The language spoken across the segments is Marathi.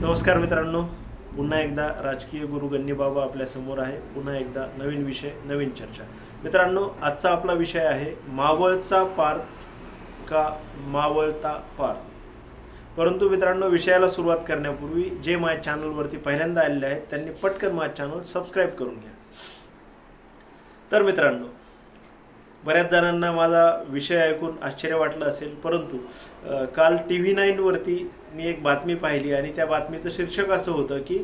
नमस्कार मित्रांनो पुन्हा एकदा राजकीय गुरु गण्यबाबा आपल्यासमोर आहे. पुन्हा एकदा नवीन विषय नवीन चर्चा. मित्रांनो आजचा आपला विषय आहे मावळचा पार का मावळता पार? परंतु मित्रांनो विषयाला सुरुवात करण्यापूर्वी जे माझ्या चॅनलवरती पहिल्यांदा आलेले आहेत त्यांनी पटकन माझं चॅनल सबस्क्राईब करून घ्या. तर मित्रांनो बऱ्याच जणांना माझा विषय ऐकून आश्चर्य वाटलं असेल परंतु काल टी व्ही नाईनवरती मी एक बातमी पाहिली आणि त्या बातमीचं शीर्षक असं होतं की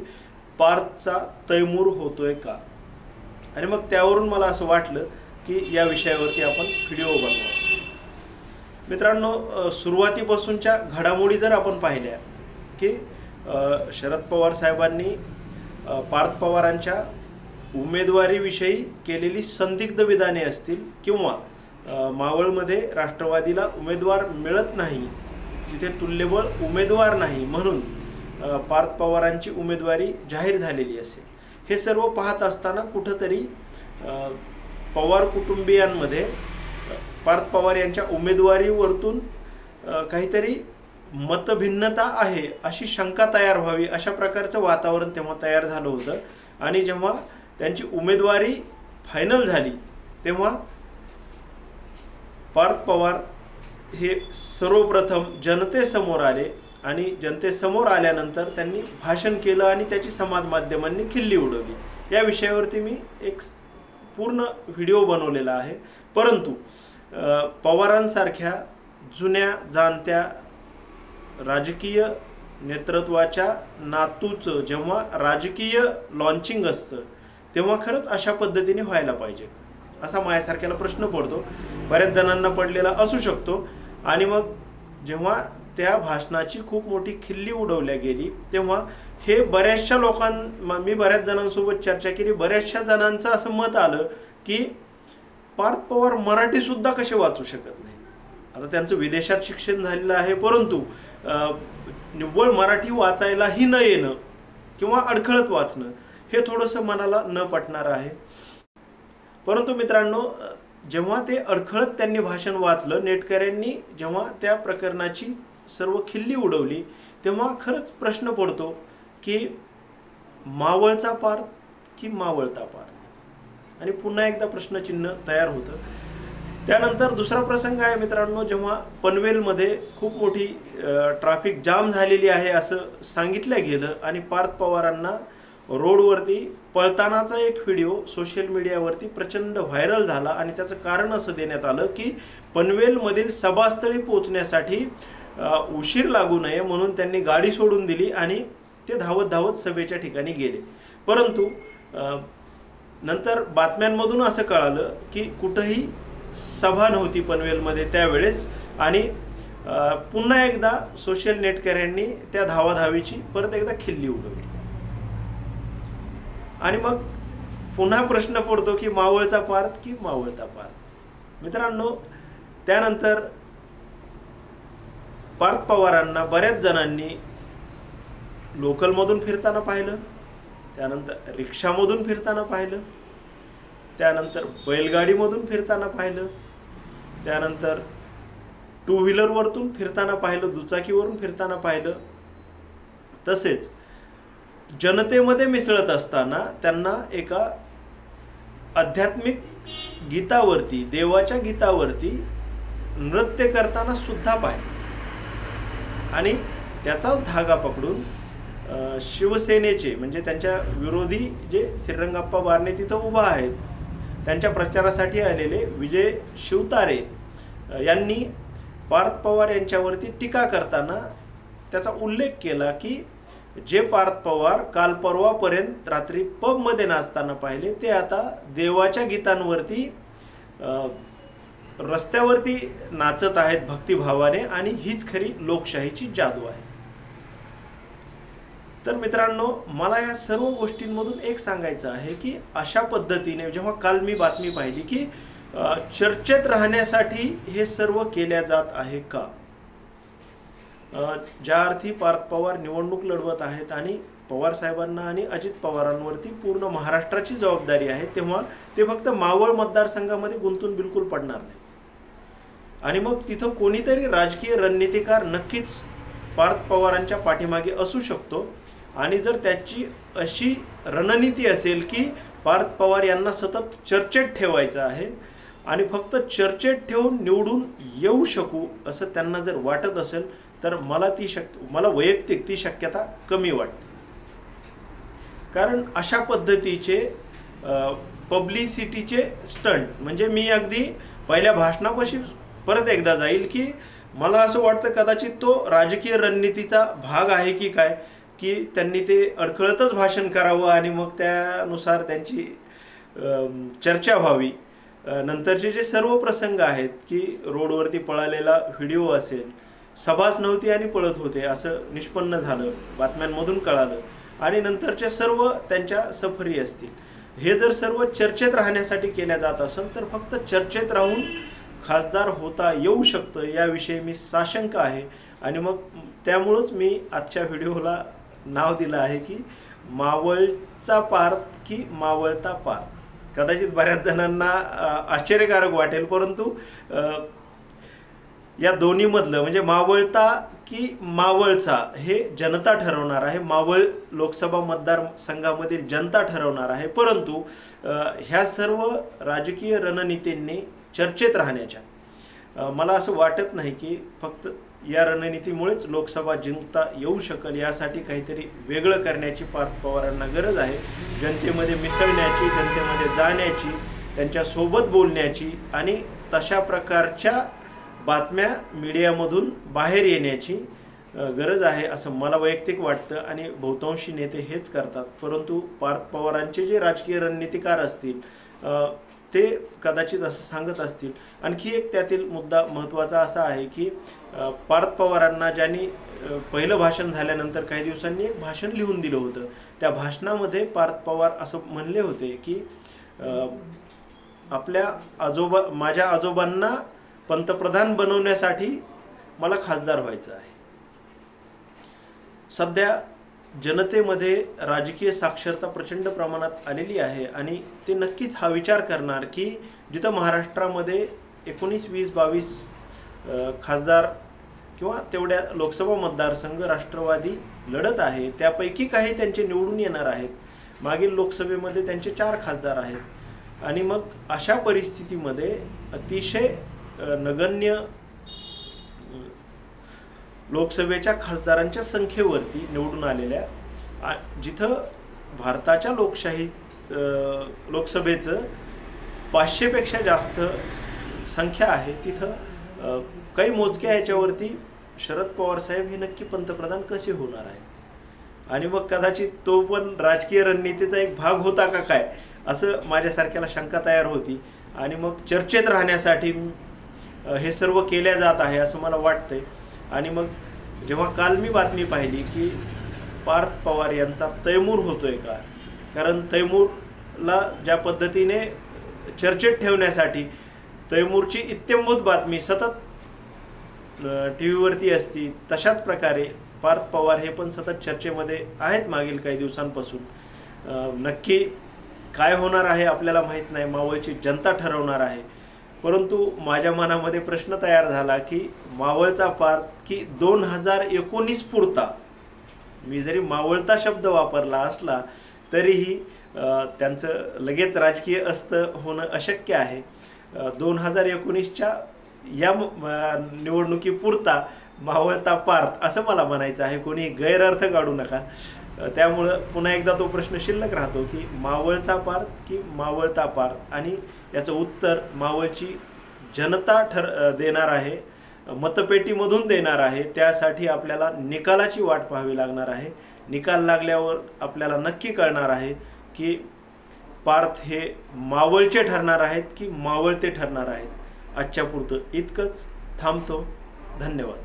पार्थचा तैमूर होतोय का? आणि मग त्यावरून मला असं वाटलं की या विषयावरती आपण व्हिडिओ बनवा. मित्रांनो सुरुवातीपासूनच्या घडामोडी जर आपण पाहिल्या की शरद पवार साहेबांनी पार्थ पवारांच्या उमेदवारीविषयी केलेली संदिग्ध विधाने असतील किंवा मावळमध्ये राष्ट्रवादीला उमेदवार मिळत नाही तिथे तुल्यबळ उमेदवार नाही म्हणून पार्थ पवारांची उमेदवारी जाहीर झालेली असेल. हे सर्व पाहत असताना कुठंतरी पवार कुटुंबियांमध्ये पार्थ पवार यांच्या उमेदवारीवरतून काहीतरी मतभिन्नता आहे अशी शंका तयार व्हावी अशा प्रकारचं वातावरण तेव्हा तयार झालं होतं. आणि जेव्हा त्यांची उमेदवारी फायनल झाली तेव्हा पार्थ पवार हे सर्वप्रथम जनतेसमोर आले आणि जनतेसमोर आल्यानंतर त्यांनी भाषण केलं आणि त्याची समाज माध्यमांनी खिल्ली उडवली. या विषयावरती मी एक पूर्ण व्हिडिओ बनवलेला आहे. परंतु पवारांसारख्या जुन्या जाणत्या राजकीय नेतृत्वाच्या नातूचं जेव्हा राजकीय लॉन्चिंग असतं तेव्हा खरंच अशा पद्धतीने व्हायला पाहिजे. असा माझ्यासारख्याला प्रश्न पडतो. बऱ्याच जणांना पडलेला असू शकतो. आणि मग जेव्हा त्या भाषणाची खूप मोठी खिल्ली उडवल्या गेली तेव्हा हे बऱ्याचशा लोकां मी बऱ्याच जणांसोबत चर्चा केली. बऱ्याचशा जणांचं असं मत आलं की पार्थ पवार मराठीसुद्धा कसे वाचू शकत नाही आता त्यांचं विदेशात शिक्षण झालेलं आहे परंतु निव्वळ मराठी वाचायलाही न येणं किंवा अडखळत वाचणं हे थोडंसं मनाला न पटणार आहे. परंतु मित्रांनो जेव्हा ते अडखळत त्यांनी भाषण वाचलं नेटकऱ्यांनी जेव्हा त्या प्रकरणाची सर्व खिल्ली उडवली तेव्हा खरंच प्रश्न पडतो की मावळचा पार की मावळता पार? आणि पुन्हा एकदा प्रश्नचिन्ह तयार होतं. त्यानंतर दुसरा प्रसंग आहे मित्रांनो जेव्हा पनवेलमध्ये खूप मोठी ट्रॅफिक जाम झालेली आहे असं सांगितलं गेलं आणि पार्थ पवारांना रोडवरती पळतानाचा एक व्हिडिओ सोशल मीडियावरती प्रचंड व्हायरल झाला आणि त्याचं कारण असं देण्यात आलं की पनवेलमधील सभास्थळी पोहोचण्यासाठी उशीर लागू नये म्हणून त्यांनी गाडी सोडून दिली आणि ते धावत धावत सभेच्या ठिकाणी गेले. परंतु नंतर बातम्यांमधून असं कळालं की कुठंही सभा नव्हती पनवेलमध्ये त्यावेळेस आणि पुन्हा एकदा सोशल नेटकऱ्यांनी त्या धावाधावीची परत एकदा खिल्ली उडवली. आणि मग पुन्हा प्रश्न पडतो की मावळचा पार्थ की मावळता पार्थ? मित्रांनो त्यानंतर पार्थ पवारांना बऱ्याच जणांनी लोकलमधून फिरताना पाहिलं त्यानंतर रिक्षामधून फिरताना पाहिलं त्यानंतर बैलगाडीमधून फिरताना पाहिलं त्यानंतर टू व्हीलरवरतून फिरताना पाहिलं दुचाकीवरून फिरताना पाहिलं. तसेच जनतेमध्ये मिसळत असताना त्यांना एका आध्यात्मिक गीतावरती देवाच्या गीतावरती नृत्य करताना सुद्धा पाहिजे आणि त्याचाच धागा पकडून शिवसेनेचे म्हणजे त्यांच्या विरोधी जे श्रीरंगाप्पा बारणे तिथं उभा आहेत त्यांच्या प्रचारासाठी आलेले विजय शिवतारे यांनी पार्थ पवार यांच्यावरती टीका करताना त्याचा उल्लेख केला की जे पार्थ पवार काल परवापर्यंत रात्री पबमध्ये नाचताना पाहिले ते आता देवाच्या गीतांवरती रस्त्यावरती नाचत आहेत भक्तिभावाने आणि हीच खरी लोकशाहीची जादू आहे. तर मित्रांनो मला या सर्व गोष्टींमधून एक सांगायचं आहे की अशा पद्धतीने जेव्हा काल मी बातमी पाहिली की चर्चेत राहण्यासाठी हे सर्व केल्या जात आहे का? ज्या अर्थी पार्थ पवार निवडणूक लढवत आहेत आणि पवार साहेबांना आणि अजित पवारांवरती पूर्ण महाराष्ट्राची जबाबदारी आहे तेव्हा ते फक्त मावळ मतदारसंघामध्ये गुंतून बिलकुल पडणार नाही. आणि मग तिथं कोणीतरी राजकीय रणनीतिकार नक्कीच पार्थ पवारांच्या पाठीमागे असू शकतो. आणि जर त्याची अशी रणनीती असेल की पार्थ पवार यांना सतत चर्चेत ठेवायचं आहे आणि फक्त चर्चेत ठेवून निवडून येऊ शकू असं त्यांना जर वाटत असेल तर मला ती शक्य मला वैयक्तिक ती शक्यता कमी वाटते. कारण अशा पद्धतीचे पब्लिसिटीचे स्टंट म्हणजे मी अगदी पहिल्या भाषणापाशी परत एकदा जाईल की मला असं वाटतं कदाचित तो राजकीय रणनीतीचा भाग आहे की काय की त्यांनी ते अडखळतच भाषण करावं आणि मग त्यानुसार त्यांची चर्चा व्हावी. नंतरचे जे सर्व प्रसंग आहेत की रोडवरती पळालेला व्हिडिओ असेल सभाच नव्हती आणि पळत होते असं निष्पन्न झालं बातम्यांमधून कळालं. आणि नंतरच्या सर्व त्यांच्या सफरी असतील. हे जर सर्व चर्चेत राहण्यासाठी केल्या जात असेल तर फक्त चर्चेत राहून खासदार होता येऊ शकतं याविषयी मी साशंक आहे. आणि मग त्यामुळंच मी आजच्या व्हिडिओला नाव दिलं आहे की मावळचा पार्थ की मावळता पार्थ. कदाचित बऱ्याच जणांना आश्चर्यकारक वाटेल परंतु या दोन्हीमधलं म्हणजे मावळता की मावळचा हे जनता ठरवणार आहे. मावळ लोकसभा मतदारसंघामधील जनता ठरवणार आहे. परंतु ह्या सर्व राजकीय रणनीतींनी चर्चेत राहण्याच्या मला असं वाटत नाही की फक्त या रणनीतीमुळेच लोकसभा जिंकता येऊ शकेल. यासाठी काहीतरी वेगळं करण्याची पार्थ पवारांना गरज आहे. जनतेमध्ये मिसळण्याची जनतेमध्ये जाण्याची त्यांच्यासोबत बोलण्याची आणि तशा प्रकारच्या बातम्या मीडियामधून बाहेर येण्याची गरज आहे असं मला वैयक्तिक वाटतं आणि बहुतांशी नेते हेच करतात. परंतु पार्थ पवारांचे जे राजकीय रणनीतिकार असतील ते कदाचित असं सांगत असतील. आणखी एक त्यातील मुद्दा महत्त्वाचा असा आहे की पार्थ पवारांना ज्यांनी पहिलं भाषण झाल्यानंतर काही दिवसांनी एक भाषण लिहून दिलं होतं. त्या भाषणामध्ये पार्थ पवार असं म्हणले होते की आपल्या आजोबा माझ्या आजोबांना पंतप्रधान बनवण्यासाठी मला खासदार व्हायचं आहे. सध्या जनतेमध्ये राजकीय साक्षरता प्रचंड प्रमाणात आलेली आहे आणि ते नक्कीच हा विचार करणार की जिथं महाराष्ट्रामध्ये एकोणीस वीस बावीस खासदार किंवा तेवढ्या लोकसभा मतदारसंघ राष्ट्रवादी लढत आहे त्यापैकी काही त्यांचे निवडून येणार आहेत. मागील लोकसभेमध्ये त्यांचे चार खासदार आहेत. आणि मग अशा परिस्थितीमध्ये अतिशय नगण्य लोकसभेच्या खासदारांच्या संख्येवरती निवडून आलेल्या जिथं भारताच्या लोकशाही लोकसभेचं पाचशेपेक्षा जास्त संख्या आहे तिथं काही मोजक्या याच्यावरती शरद पवार साहेब हे नक्की पंतप्रधान कसे होणार आहेत? आणि मग कदाचित तो पण राजकीय रणनीतीचा एक भाग होता का काय? असं माझ्यासारख्याला शंका तयार होती. आणि मग चर्चेत राहण्यासाठी हे सर्व केल्या जात आहे असं मला वाटतंय. आणि मग जेव्हा काल मी बातमी पाहिली की पार्थ पवार यांचा तैमूर होतोय का? कारण तैमूरला ज्या पद्धतीने चर्चेत ठेवण्यासाठी तैमूरची इत्यंभूत बातमी सतत टी व्हीवरती असती तशाच प्रकारे पार्थ पवार हे पण सतत चर्चेमध्ये आहेत मागील काही दिवसांपासून. नक्की काय होणार आहे आपल्याला माहीत नाही. मावळची जनता ठरवणार आहे. परंतु माझ्या मनामध्ये प्रश्न तयार झाला की मावळचा पार की दोन हजार एकोणीस पुरता? मी जरी मावळता शब्द वापरला असला तरीही त्यांचं लगेच राजकीय असतं होणं अशक्य आहे. दोन हजार एकोणीसच्या या निवडणुकीपुरता मावळता पार्थ असं मला म्हणायचं आहे. कोणी गैरअर्थ काढू नका. त्यामुळं पुन्हा एकदा तो प्रश्न शिल्लक राहतो की मावळचा पार्थ की मावळता पार्थ आणि याचं उत्तर मावळची जनता ठर देणार आहे मतपेटीमधून देणार आहे त्यासाठी आपल्याला निकालाची वाट पाहावी लागणार आहे. निकाल लागल्यावर आपल्याला नक्की कळणार आहे की पार्थ हे मावळचे ठरणार आहेत की मावळते ठरणार आहेत. आजच्या पुरतं इतकंच. थांबतो. धन्यवाद.